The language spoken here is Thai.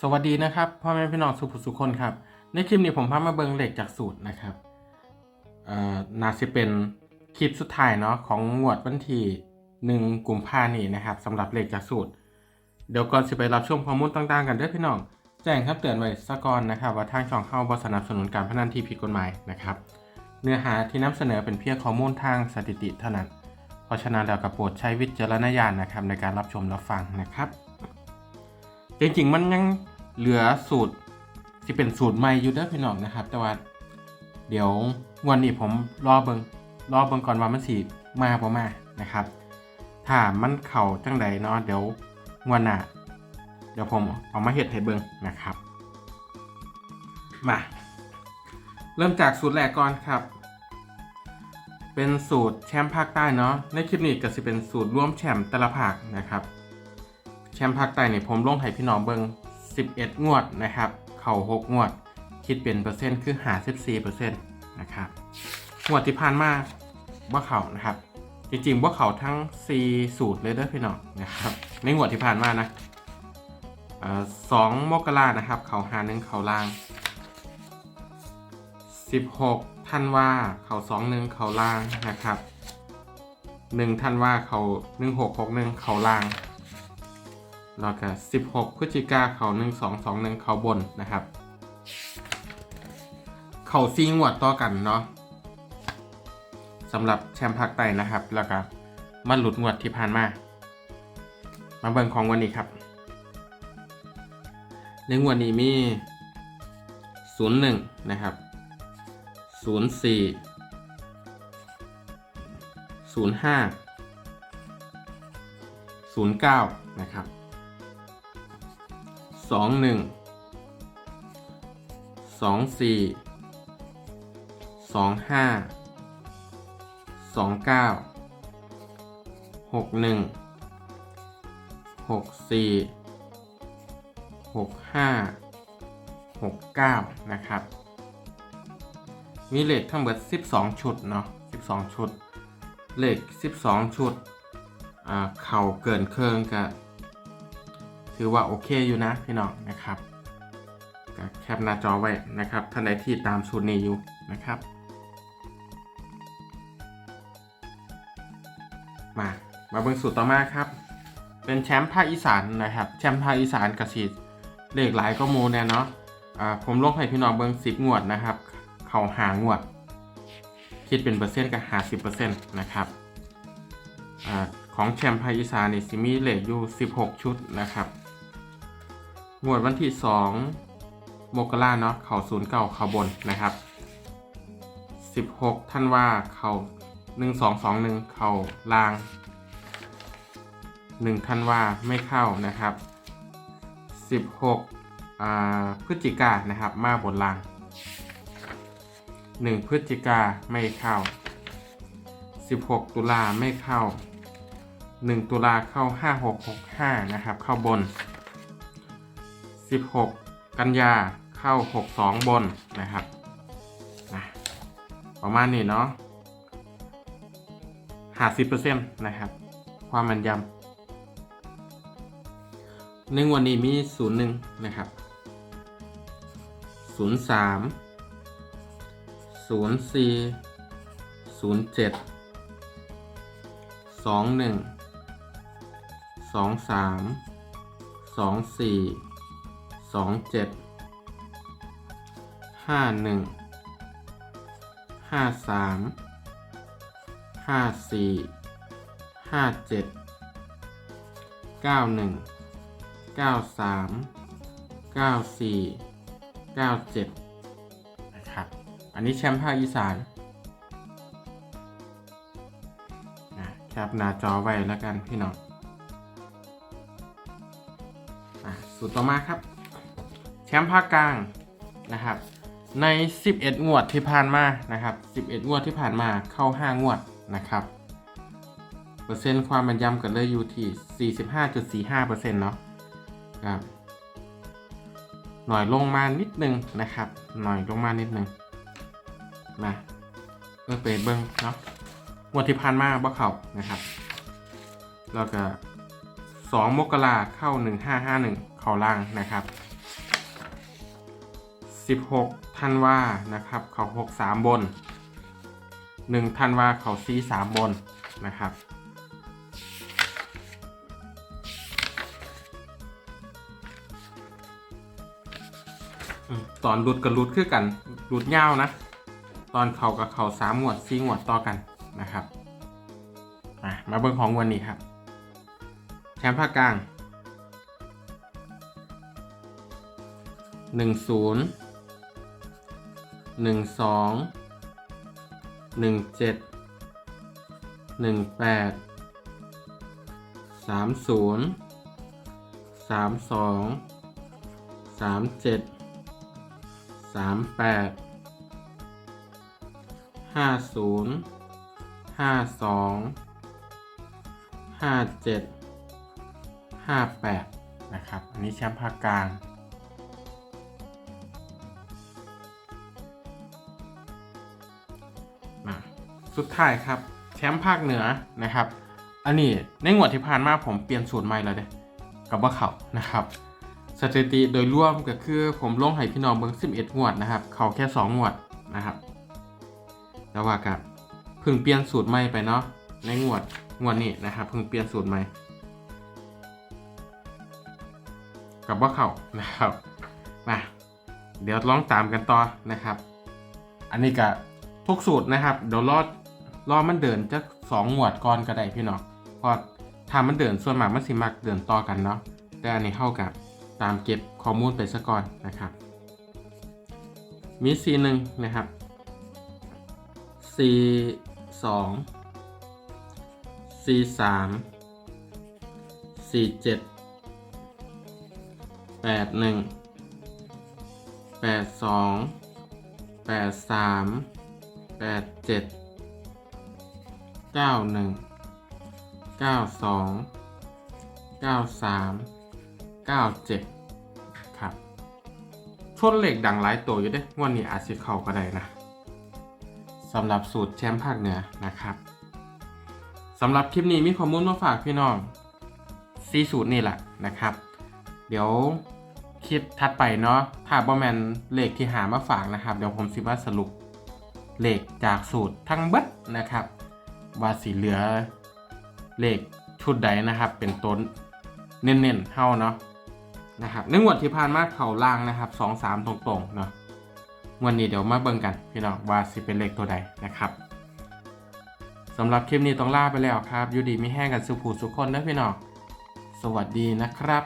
สวัสดีนะครับพ่อแม่พี่น้องสุภุสุคนครับ ในคลิปนี้ผมพามาเบิงเหล็กจากสูตรนะครับเอ่อน่าจะเป็นคลิปสุดท้ายเนาะของงวดวันที่หนึ่งกลุ่มภานธ์นี้นะครับสำหรับเหล็กจากสูตร เดี๋ยวก่อนจะไปรับชมข้อมูลต่างๆ กันด้วยพี่น้องแจ้งครับเตือนไว้สะก่อนนะครับ ว่าทางช่องเข้าบสนับสนุนการพนันที่ผิดกฎหมายนะครับ เนื้อหาที่นำเสนอเป็นเพียงข้อมูลทางสถิติเท่านั้น เพราะฉะนั้นแล้วก็โปรดใช้วิจารณญาณนะครับในการรับชมรับฟังนะครับ จริงๆมันยังเหลือสูตรที่เป็นสูตรใหม่อยู่เด้อพี่น้องนะครับ แต่ว่าเดี๋ยววันนี้ผมรอเบิงรอเบิงก่อนว่ามันสีมาบ่มานะครับ ถ้ามันเข่าจังใดเนาะเดี๋ยววันหน้าเดี๋ยวผมเอามาเฮ็ดให้เบิงนะครับ มาเริ่มจากสูตรแรกก่อนครับ เป็นสูตรแชมป์ภาคใต้เนาะในคลิปนี้ก็จะเป็นสูตรร่วมแชมป์แต่ละภาคนะครับ แชมป์ภาคใต้เนี่ยผมลงให้พี่น้องเบิง11 งวดนะครับ เข่า 6 งวด คิดเป็นเปอร์เซ็นต์คือ54เปอร์เซ็นต์นะครับ งวดที่ผ่านมาว่าเข่านะครับ จริงๆว่าเข่าทั้ง 4 สูตรเลยเด้อพี่น้องนะครับ ในงวดที่ผ่านมานะเอ่อสองมกรานะครับ เข่าหาหนึ่งเข่าล่าง 16ท่านว่าเข่า2หนึ่งเข่าล่างนะครับ1ท่านว่าเข่า16 6 1เข่าล่าง แล้วก็16 พฤศจิกาเขา1 2 2 1 เขาบนนะครับ เขาซีงวดต่อกันเนาะสำหรับแชมป์ภาคใต้นะครับ แล้วก็มาหลุดงวดที่ผ่านมา มาเบิ่งของวันนี้ครับ ในงวดนี้มี 01 นะครับ 04 05 09 นะครับ สองหนึ่งสองสี่สองห้าสองเก้าหกหนึ่งหกสี่หกห้าหกเก้านะครับ มีเลขทั้งหมด12ชุดเนาะ12ชุด เลข12ชุดอ่าเข่าเกินเครื่องกับ ถือว่าโอเคอยู่นะพี่น้องนะครับก็แคปหน้าจอไว้นะครับท่านใดที่ตามสูตรนี้อยู่นะครับ มามาเบิ่งสูตรต่อมาครับ เป็นแชมป์ภาคอีสานนะครับ แชมป์ภาคอีสานกระสีเลขหลายก็มูแน่เนาะอ่าผมลงให้พี่น้องเบิ่งสิบงวดนะครับ เขาหางวด คิดเป็นเปอร์เซ็นต์กับหาสิบเปอร์เซ็นต์นะครับอ่าของแชมป์ภาคอีสานนี่สิมีเลขอยู่ 16 ชุดนะครับ งวดวันที่2มกราเนาะเขาศูนย์เก่าเขาบนนะครับ16ท่านว่าเขา1221เข่าลาง1ท่านว่าไม่เข้านะครับ16อ่าพฤศจิกานะครับ มาบนลาง1พฤศจิกาไม่เข้า16ตุลาไม่เข้า1ตุลาเข้า5665นะครับ เข้าบน 16 กันยาเข้า 62 บนนะครับประมาณนี้เนาะหาสิบเปอร์เซ็นต์นะครับ ความแม่นยำหนึ่งวันนี้มีศูนย์หนึ่งนะครับศูนย์สามศูนย์สี่ศูนย์เจ็ดสองหนึ่งสองสามสองสี่ สองเจ็ดห้าหนึ่งห้าสามห้าสี่ห้าเจ็ดเก้าหนึ่งเก้าสามเก้าสี่เก้าเจ็ดนะครับ อันนี้แชมป์ภาคอีสานนะแคปหน้าจอไว้แล้วกันพี่น้องอะสูตรต่อมาครับ แชมป์ภาคกลางนะครับ ใน 11 งวดที่ผ่านมานะครับ 11 งวดที่ผ่านมาเข้า 5 งวดนะครับ เปอร์เซ็นต์ความมันยำกันเลยอยู่ที่45.45%เนาะครับหน่อยลงมานิดนึงนะครับ หน่อยลงมานิดนึงมาเออไปเบิ้งเนาะงวดที่ผ่านมาบ่เขานะครับ แล้วก็2มกราเข้า 1551 เข้าล่างนะครับ 16ธันวานะครับ เขา63 บน 1ธันวาเขา43 บนนะครับ ตอนหลุดกับหลุดคือกันหลุดยานะ ตอนเขากับเขาสามหมวดสี่หมวดต่อกันนะครับมาเบิ่งของวันนี้ครับ แชมป์ภาคกลางหนึ่งศูนย์ หนึ่งสองหนึ่งเจ็ดหนึ่งแปดสามศูนย์สามสองสามเจ็ดสามแปดห้าศูนย์ห้าสองห้าเจ็ดห้าแปดนะครับ อันนี้แชมป์ภาคกลาง สุดท้ายครับแชมป์ภาคเหนือนะครับอันนี้ในงวดที่ผ่านมาผมเปลี่ยนสูตรใหม่แล้วเด้กับว่าเขานะครับสถิติโดยรวมก็คือผมลงให้พี่น้องเบิ่ง11 งวดนะครับ เขาแค่ 2 งวดนะครับแต่ว่ากับเพิ่งเปลี่ยนสูตรใหม่ไปเนาะในงวดงวดนี้นะครับเพิ่งเปลี่ยนสูตรใหม่กับว่าเขานะครับมาเดี๋ยวลองตามกันต่อนะครับ อันนี้ก็ทุกสูตรนะครับเดี๋ยวรอ รอมันเดินจะสองงวดก่อนก็ได้พี่น้องเพราะถ้ามันเดินส่วนมากมันสิมักเดินต่อกันเนาะแต่อันนี้เข้ากับตามเก็บข้อมูลไปซะก่อนนะครับ มี C หนึ่งนะครับ C สอง C สาม C เจ็ดแปดหนึ่งแปดสองแปดสามแปดเจ็ด เก้าหนึ่งเก้าสองเก้าสาม97ครับชนเหล็กดังหลายตัวอยู่เด้วันนี้อาจสิเข้าก็ได้นะสำหรับสูตรแชมป์ภาคเหนือนะครับสำหรับคลิปนี้มีข้อมูลมาฝากพี่น้องซีสูตรนี่แหละนะครับ เดี๋ยวคลิปถัดไปเนาะถ้าบอแมนเลขที่หามาฝากนะครับ เดี๋ยวผมสิมาสรุปเลขจากสูตรทั้งเบิดนะครับ ว่าสีเหลือเลขชุดใดนะครับ เป็นต้นเน้นๆเท่าเนาะนะครับในงวดที่ผ่านมาเข่าล่างนะครับสองสามตรงๆเนาะวันนี้เดี๋ยวมาเบิ่งกันพี่น้องว่าสิเป็นเลขตัวใดนะครับสำหรับคลิปนี้ต้องลาไปแล้วครับยูดีไม่แห้งกันสุขูสุขคนนะพี่น้องสวัสดีนะครับ